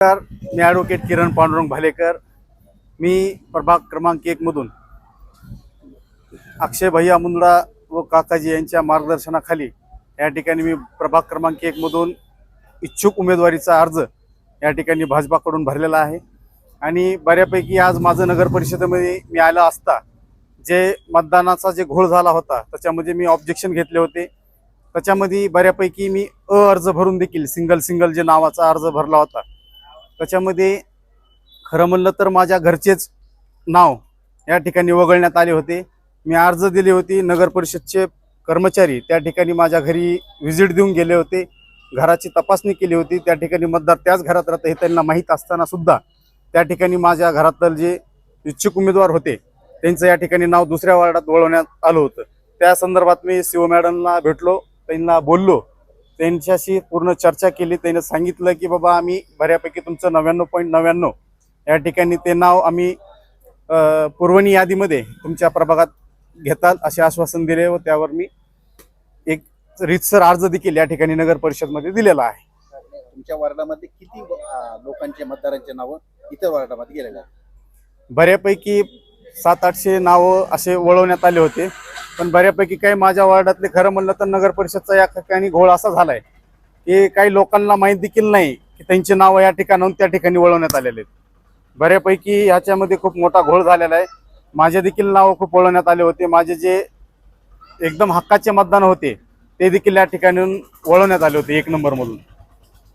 नमस्कार. मी ॲडव्होकेट किरण पांडुरंग भालेकर. मी प्रभाग क्रमांक एकमधून अक्षय भैया मुंदडा व काकाजी यांच्या मार्गदर्शनाखाली या ठिकाणी मी प्रभाग क्रमांक एकमधून इच्छुक उमेदवारीचा अर्ज या ठिकाणी भाजपाकडून भरलेला आहे. आणि बऱ्यापैकी आज माझं नगर परिषदेमध्ये मी आलं असता जे मतदानाचा जे घोळ झाला होता त्याच्यामध्ये मी ऑब्जेक्शन घेतले होते. त्याच्यामध्ये बऱ्यापैकी मी अ अर्ज भरून देखील सिंगल सिंगल जे नावाचा अर्ज भरला होता त्याच्यामध्ये खरं म्हणलं तर माझ्या घरचेच नाव या ठिकाणी वगळण्यात आले होते. मी अर्ज दिली होती नगर परिषदचे कर्मचारी त्या ठिकाणी माझ्या घरी व्हिजिट देऊन गेले होते. घराची तपासणी केली होती. त्या ठिकाणी मतदार त्याच घरात राहतं हे त्यांना माहीत असताना सुद्धा त्या ठिकाणी माझ्या घरातलं जे इच्छुक उमेदवार होते त्यांचं या ठिकाणी नाव दुसऱ्या वार्डात वळवण्यात आलं होतं. त्या संदर्भात मी शिव मॅडमला भेटलो त्यांना बोललो त्यांच्याशी पूर्ण चर्चा केली. त्यांनी सांगितलं की बाबा आम्ही बऱ्यापैकी तुमचं नव्याण्णव पॉईंट नव्याण्णव या ठिकाणी ते नाव आम्ही पुरवणी यादीमध्ये तुमच्या प्रभागात घेताल असे आश्वासन दिले व त्यावर मी एक रितसर अर्ज देखील या ठिकाणी नगर परिषदमध्ये दिलेला आहे. तुमच्या वार्डामध्ये किती लोकांचे मतदारांचे नावं इतर वार्डामध्ये गेलेले आहेत? बऱ्यापैकी सात आठशे नावं असे वळवण्यात आले होते. पण बऱ्यापैकी काही माझ्या वार्डातले खरं म्हणलं तर नगर परिषदचा या ठिकाणी घोळ असा झालाय की काही लोकांना माहीत देखील नाही की त्यांची नावं या ठिकाणाहून त्या ठिकाणी वळवण्यात आलेले आहेत. बऱ्यापैकी ह्याच्यामध्ये खूप मोठा घोळ झालेला आहे. माझे देखील नावं खूप वळवण्यात आले होते. माझे जे एकदम हक्काचे मतदान होते ते देखील या ठिकाणी वळवण्यात आले होते एक नंबरमधून.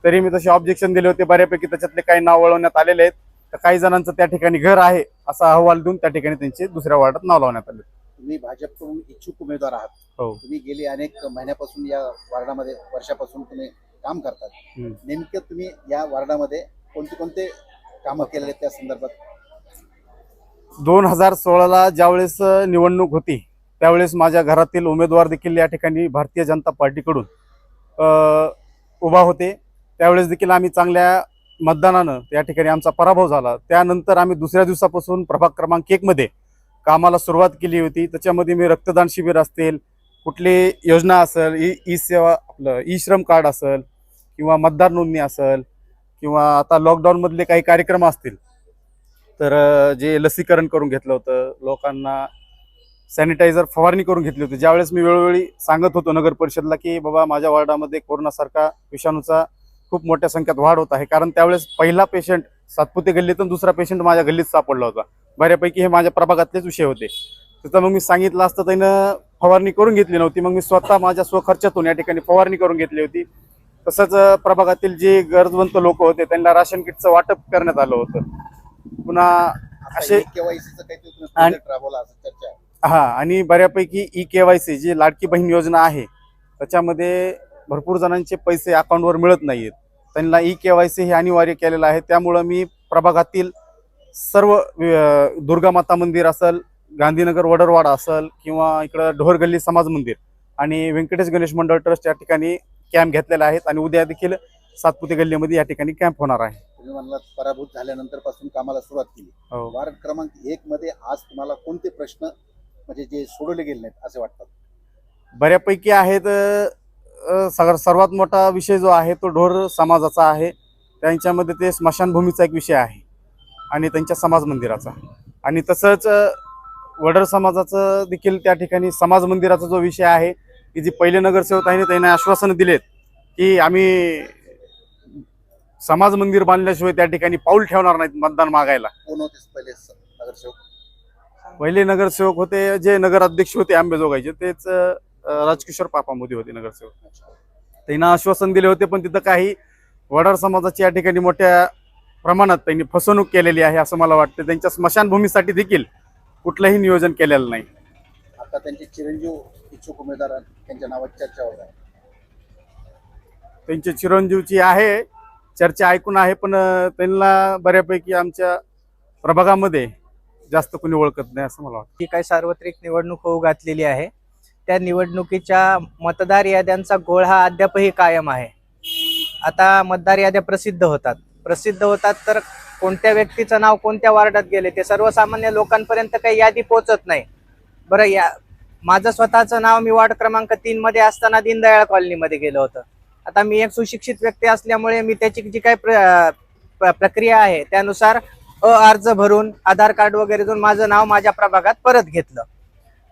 तरी मी तसे ऑब्जेक्शन दिले होते. बऱ्यापैकी त्याच्यातले काही नाव वळवण्यात आलेले आहेत. तर काही जणांचं त्या ठिकाणी घर आहे. असा अहवाल देऊन त्या ठिकाणी त्यांचे दुसऱ्या वार्डात नाव लावण्यात आले. तुम्ही भाजपकडून इच्छुक उमेदवार आहात. हो. तुम्ही गेली अनेक महिन्यापासून या वार्डामध्ये वर्षापासून तुम्ही काम करतात. हम्म. नेमकं तुम्ही या वार्डामध्ये कोणते कोणते कामं केलेले आहेत त्या संदर्भात? दोन हजार सोळाला ज्यावेळेस निवडणूक होती त्यावेळेस माझ्या घरातील उमेदवार देखील या ठिकाणी भारतीय जनता पार्टीकडून अ, उभा होते. त्यावेळेस देखील आम्ही चांगल्या मतदानानं या ठिकाणी आमचा पराभव झाला. त्यानंतर आम्ही दुसऱ्या दिवसापासून प्रभाग क्रमांक एकमध्ये कामाला सुरुवात केली होती. त्याच्यामध्ये मी रक्तदान शिबिर असतील कुठली योजना असेल ई ई सेवा आपलं ई श्रम कार्ड असेल किंवा मतदार नोंदणी असेल किंवा आता लॉकडाऊनमधले काही कार्यक्रम असतील तर जे लसीकरण करून घेतलं होतं लोकांना सॅनिटायझर फवारणी करून घेतली होती. ज्यावेळेस मी वेळोवेळी सांगत होतो नगर परिषदला की बाबा माझ्या वॉर्डामध्ये कोरोनासारखा विषाणूचा खूप मोठ्या संख्येत वाढ होत आहे. कारण त्यावेळेस पहिला पेशंट सातपुते गल्लीतून दुसरा पेशंट माझ्या गल्लीत सापडला होता. बऱ्यापैकी हे माझ्या प्रभागातलेच विषय होते. तिथं मग मी सांगितलं असतं त्यानं फवारणी करून घेतली नव्हती. मग मी स्वतः माझ्या स्वखर्चातून या ठिकाणी फवारणी करून घेतली होती. तसंच प्रभागातील जे गरजवंत लोक होते त्यांना राशन किटचं वाटप करण्यात आलं होतं. पुन्हा असे आहे. हा आणि बऱ्यापैकी ई के वाय सी जी लाडकी बहीण योजना आहे त्याच्यामध्ये भरपूर जणांचे पैसे अकाउंटवर मिळत नाहीत त्यांना ई के वाय सी हे अनिवार्य केलेलं आहे. त्यामुळं मी प्रभागातील सर्व दुर्गा माता मंदिर असेल गांधीनगर वडरवाडा असेल किंवा इकडं ढोरगल्ली समाज मंदिर आणि व्यंकटेश गणेश मंडळ ट्रस्ट या ठिकाणी कॅम्प घेतलेला आहेत आणि उद्या देखील सातपुते गल्लीमध्ये या ठिकाणी कॅम्प होणार आहे. तुम्ही म्हणलात पराभूत झाल्यानंतरपासून कामाला सुरुवात केली. हो. वार्ड क्रमांक एक मध्ये आज तुम्हाला कोणते प्रश्न म्हणजे जे सोडवले गेले नाहीत असे वाटतात? बऱ्यापैकी आहेत अ, सग सर्वात मोठा विषय जो आहे तो ढोर समाजाचा आहे. त्यांच्यामध्ये ते स्मशानभूमीचा एक विषय आहे आणि त्यांच्या समाज मंदिराचा. आणि तसंच वडर समाजाचं देखील त्या ठिकाणी समाज मंदिराचा जो विषय आहे की जे पहिले नगरसेवक आहे त्यांनी आश्वासनं दिलेत की आम्ही समाज मंदिर बांधल्याशिवाय त्या ठिकाणी पाऊल ठेवणार नाहीत मतदान मागायला. कोण होते पहिले नगरसेवक? पहिले नगरसेवक होते जे नगर अध्यक्ष होते आंबेजोगाईचे तेच राजकिशोर पापा मोदी होते नगरसेवक. त्यांना आश्वासन दिले होते पण तिथं काही वडार समाजाची या ठिकाणी मोठ्या प्रमाणात त्यांनी फसवणूक केलेली आहे असं मला वाटतं. त्यांच्या स्मशानभूमीसाठी देखील कुठलंही नियोजन केलेलं नाही. आता त्यांचे चिरंजीव इच्छुक उमेदवार आहेत, त्यांच्या नावात चर्चा होत आहे. त्यांची चिरंजीवची आहे चर्चा ऐकून आहे पण त्यांना बऱ्यापैकी आमच्या प्रभागामध्ये जास्त कोणी ओळखत नाही असं मला वाटतं. जी काही सार्वत्रिक निवडणूक होऊ घातलेली आहे. त्या निवडणुकीच्या मतदार याद्यांचा गोळ हा अद्यापही कायम आहे. आता मतदार याद्या प्रसिद्ध होतात. प्रसिद्ध होतात तर कोणत्या व्यक्तीचं नाव कोणत्या वार्डात गेले ते सर्वसामान्य लोकांपर्यंत काही यादी पोहोचत नाही. बरं या माझं स्वतःचं नाव मी वार्ड क्रमांक तीन मध्ये असताना दीनदयाळ कॉलनीमध्ये गेलो होतं. आता मी एक सुशिक्षित व्यक्ती असल्यामुळे मी त्याची जी काही प्र प्र- प्रक्रिया आहे त्यानुसार अ अर्ज भरून आधार कार्ड वगैरे देऊन माझं नाव माझ्या प्रभागात परत घेतलं.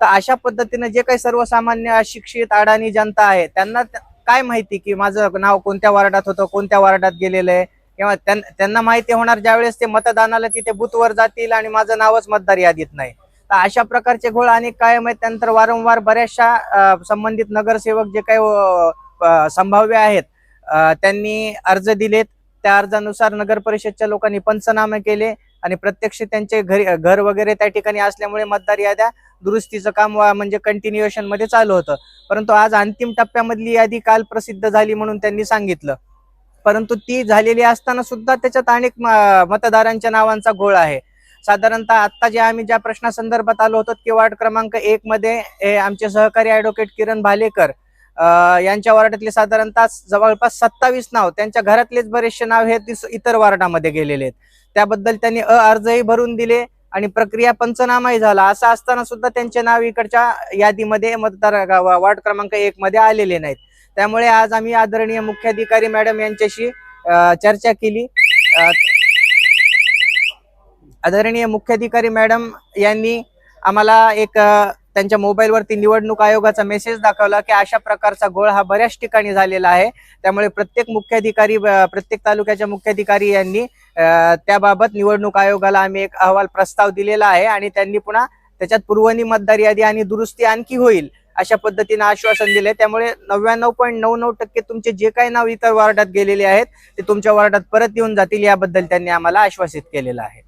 तर अशा पद्धतीनं जे काही सर्वसामान्य अशिक्षित अडाणी जनता आहे त्यांना काय माहिती की माझं नाव कोणत्या वार्डात होतं कोणत्या वार्डात गेलेलं आहे? किंवा त्यां- त्यांना माहिती होणार ज्यावेळेस ते मतदानाला तिथे बूथवर जातील आणि माझं नावच मतदार यादीत नाही. तर अशा प्रकारचे घोळ अनेक कायम आहेत. त्यानंतर वारंवार बऱ्याचशा संबंधित नगरसेवक जे काही संभाव्य आहेत त्यांनी अर्ज दिलेत. त्या अर्जानुसार नगर परिषदच्या लोकांनी पंचनामे केले. आणि प्रत्यक्ष त्यांचे घरी घर वगैरे त्या ठिकाणी असल्यामुळे मतदार याद्या दुरुस्तीचं काम म्हणजे कंटिन्युएशनमध्ये चालू होतं. परंतु आज अंतिम टप्प्यामधली यादी काल प्रसिद्ध झाली म्हणून त्यांनी सांगितलं. परंतु ती झालेली असताना सुद्धा त्याच्यात अनेक मतदारांच्या नावांचा घोळ आहे. साधारणतः आता जे आम्ही ज्या प्रश्नासंदर्भात आलो होतो की वार्ड क्रमांक एक मध्ये आमचे सहकारी ऍडव्होकेट किरण भालेकर यांच्या वार्डातले साधारणतः जवळपास सत्तावीस नाव त्यांच्या घरातलेच बरेचसे नाव हे दिस- इतर वार्डामध्ये गेलेले आहेत. त्याबद्दल त्यांनी अ अर्जही भरून दिले आणि प्रक्रिया पंचनामाही झाला. असं असताना सुद्धा त्यांचे नाव इकडच्या यादीमध्ये मतदार वार्ड क्रमांक एक मध्ये आलेले नाहीत. त्यामुळे आज आम्ही आदरणीय मुख्याधिकारी मॅडम यांच्याशी चर्चा केली. आदरणीय मुख्याधिकारी मॅडम यांनी आम्हाला एक त्यांच्या मोबाईलवरती निवडणूक आयोगाचा मेसेज दाखवला की अशा प्रकारचा गोळ हा बऱ्याच ठिकाणी झालेला आहे. त्यामुळे प्रत्येक मुख्याधिकारी प्रत्येक तालुक्याच्या मुख्याधिकारी यांनी त्याबाबत निवडणूक आयोगाला आम्ही एक अहवाल प्रस्ताव दिलेला आहे आणि त्यांनी पुन्हा त्याच्यात पूर्वनी मतदार यादी आणि दुरुस्ती आणखी होईल अशा पद्धतीने आश्वासन दिले त्यामुळे नव्याण्णव पॉईंट नऊ नऊ टक्के तुमचे जे काही नाव इतर वार्डात गेलेले आहेत ते तुमच्या वार्डात परत येऊन जातील याबद्दल त्यांनी आम्हाला आश्वासित केलेलं आहे.